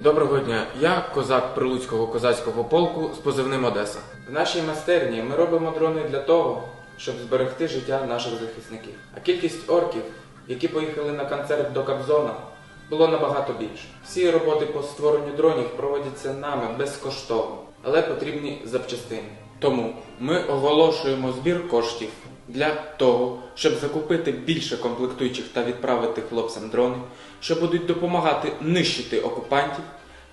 Доброго дня, я козак Прилуцького козацького полку з позивним Одеса. В нашій майстерні ми робимо дрони для того, щоб зберегти життя наших захисників. А кількість орків, які поїхали на концерт до Кобзона, було набагато більше. Всі роботи по створенню дронів проводяться нами безкоштовно, але потрібні запчастини. Тому ми оголошуємо збір коштів для того, щоб закупити більше комплектуючих та відправити хлопцям дрони, що будуть допомагати нищити окупантів.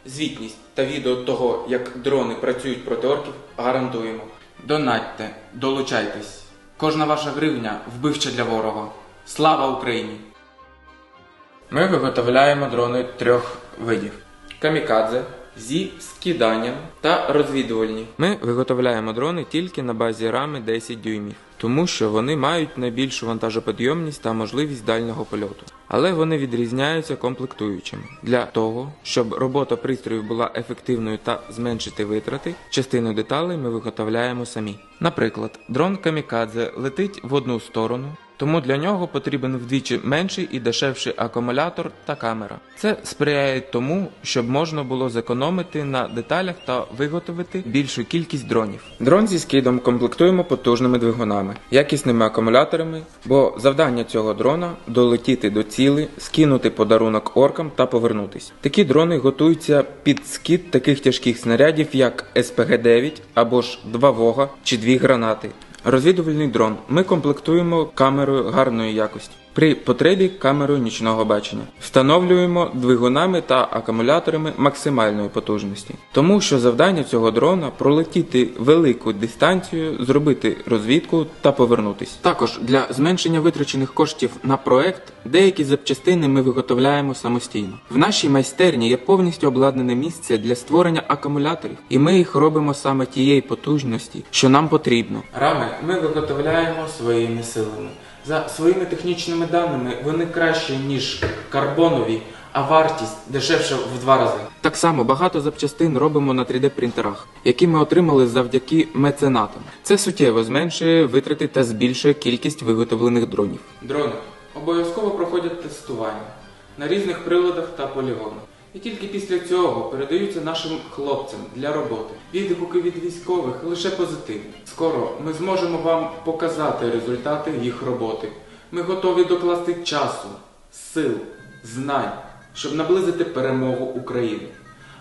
Звітність та відео того, як дрони працюють проти орків, гарантуємо. Донатьте, долучайтесь. Кожна ваша гривня вбивча для ворога. Слава Україні! Ми виготовляємо дрони трьох видів: камікадзе зі скиданням та розвідувальні. Ми виготовляємо дрони тільки на базі рами 10 дюймів, тому що вони мають найбільшу вантажопідйомність та можливість дальнього польоту. Але вони відрізняються комплектуючими. Для того, щоб робота пристроїв була ефективною та зменшити витрати, частину деталей ми виготовляємо самі. Наприклад, дрон камікадзе летить в одну сторону, тому для нього потрібен вдвічі менший і дешевший акумулятор та камера. Це сприяє тому, щоб можна було зекономити на деталях та виготовити більшу кількість дронів. Дрон зі скидом комплектуємо потужними двигунами, якісними акумуляторами, бо завдання цього дрона долетіти до цілі, скинути подарунок оркам та повернутись. Такі дрони готуються під скид таких тяжких снарядів, як СПГ-9 або ж два вога чи дві гранати. Розвідувальний дрон ми комплектуємо камерою гарної якості. При потребі камерою нічного бачення. Встановлюємо двигунами та акумуляторами максимальної потужності. Тому що завдання цього дрона пролетіти велику дистанцію, зробити розвідку та повернутись. Також для зменшення витрачених коштів на проект деякі запчастини ми виготовляємо самостійно. В нашій майстерні є повністю обладнане місце для створення акумуляторів, і ми їх робимо саме тієї потужності, що нам потрібно. Рами ми виготовляємо своїми силами. За своїми технічними даними вони краще, ніж карбонові, а вартість дешевша в два рази. Так само багато запчастин робимо на 3D принтерах, які ми отримали завдяки меценатам. Це суттєво зменшує витрати та збільшує кількість виготовлених дронів. Дрони обов'язково проходять тестування на різних приладах та полігонах. І тільки після цього передаються нашим хлопцям для роботи. Відгуки від військових лише позитивні. Скоро ми зможемо вам показати результати їх роботи. Ми готові докласти часу, сил, знань, щоб наблизити перемогу України.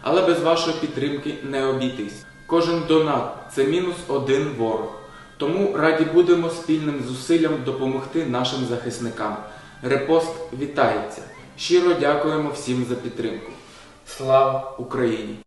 Але без вашої підтримки не обійтись. Кожен донат це мінус один ворог. Тому раді будемо спільним зусиллям допомогти нашим захисникам. Репост вітається. Щиро дякуємо всім за підтримку. Слава Україні!